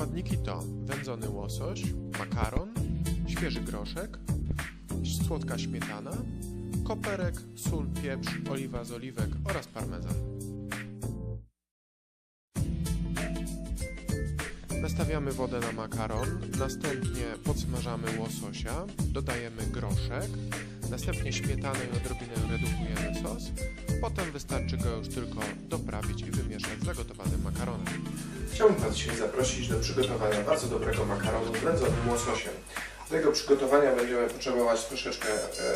Składniki to wędzony łosoś, makaron, świeży groszek, słodka śmietana, koperek, sól, pieprz, oliwa z oliwek oraz parmezan. Nastawiamy wodę na makaron, następnie podsmażamy łososia, dodajemy groszek, następnie śmietanę i odrobinę redukujemy sos, potem wystarczy go już tylko doprawić i wymieszać zagotowanym makaronem. Chciałbym Was dzisiaj zaprosić do przygotowania bardzo dobrego makaronu z wędzonym łososiem. Do tego przygotowania będziemy potrzebować troszeczkę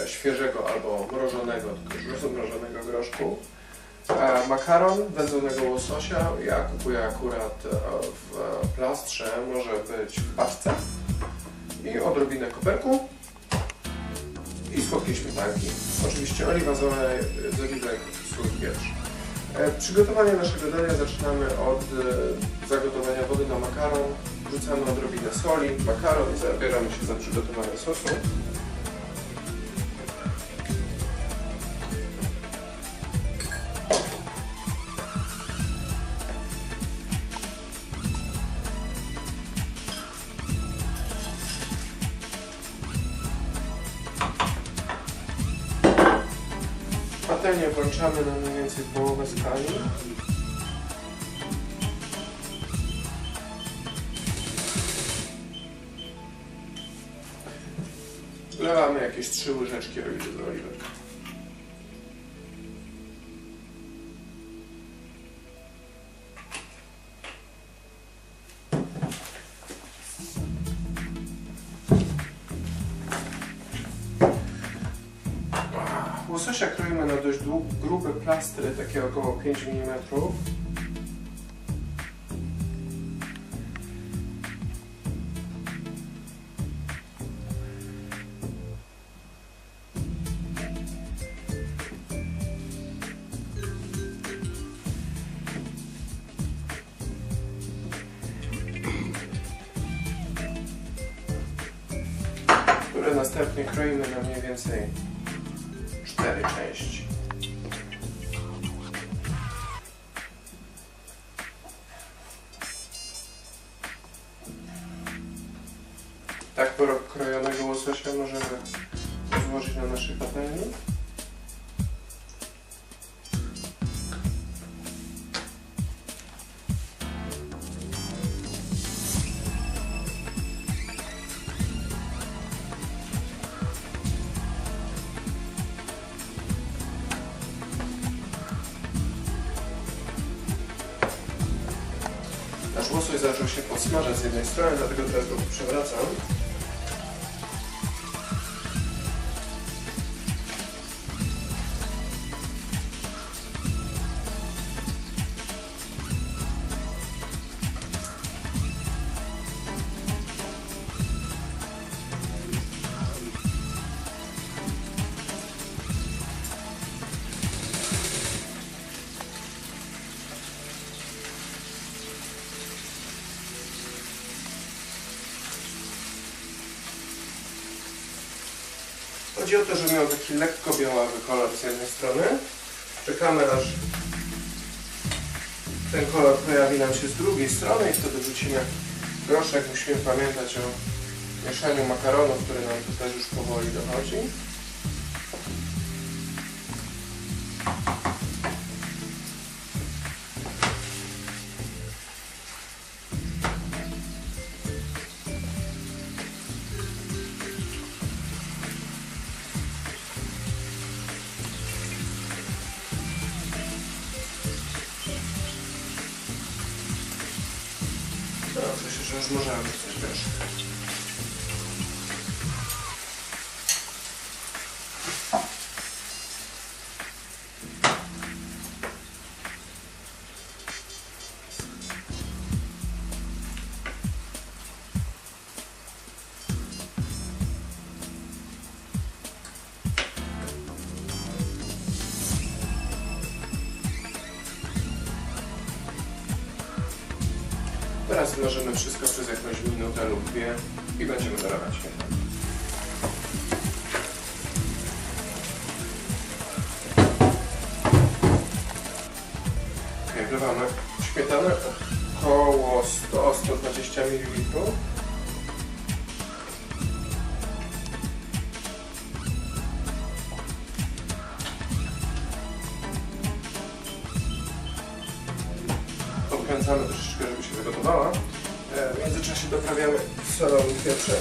e, świeżego albo mrożonego, rozmrożonego groszku. E, makaron wędzonego łososia ja kupuję akurat e, w plastrze, może być w paczce. I odrobinę koperku śmietanki. Oczywiście oliwa z oliwek, sól, pieprz. Przygotowanie naszego dania zaczynamy od e, zagotowania wody na makaron. Wrzucamy odrobinę soli, makaron i zabieramy się za przygotowanie sosu. Patelnię włączamy na mniej więcej połowę skali. Wlewamy jakieś trzy łyżeczki oliwy z oliwek. Łososia kroimy na dość grube plastry, takie około 5 mm. które następnie kroimy na mniej więcej cztery części. Tak pokrojonego łososia możemy złożyć na naszej patelni. Łosoś zaczął się podsmażać z jednej strony, dlatego teraz go przewracam. Chodzi o to, żeby miał taki lekko białawy kolor z jednej strony. Czekamy aż ten kolor pojawi nam się z drugiej strony i wtedy wrzucimy groszek. Musimy pamiętać o mieszaniu makaronu, który nam tutaj już powoli dochodzi. Myślę, że już Teraz zmarzymy wszystko przez jakąś minutę lub dwie i będziemy dolewać śmietaną. Ok, wlewamy śmietanę. około 100-120 ml. Podkręcamy troszeczkę, wygotowała. E, W międzyczasie doprawiamy i pieprzem.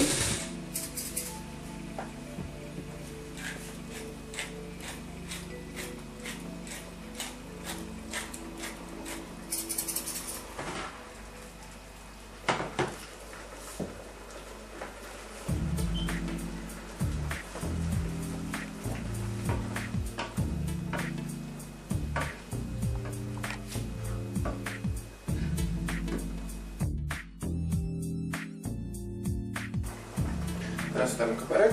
Teraz damy koperek.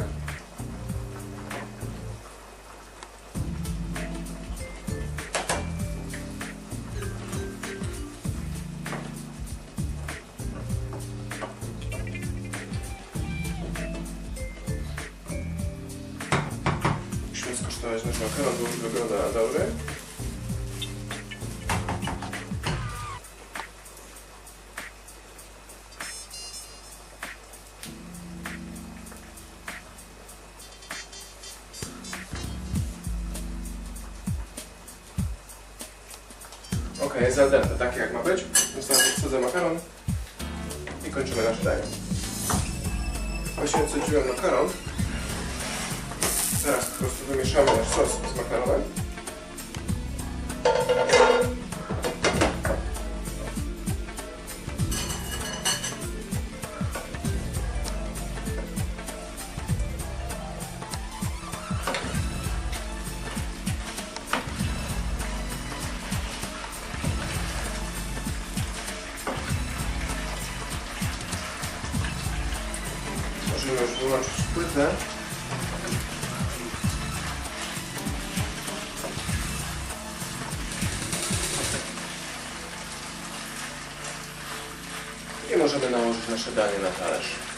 Musimy skosztować nasz makaron, bo wygląda dobry. Ok, jest dente, takie jak ma być. Wsadzę makaron i kończymy nasze danie. Właśnie odsadziłem makaron. Teraz po prostu wymieszamy nasz sos z makaronem. Możemy już wyłączyć płytę. I możemy nałożyć nasze danie na talerz.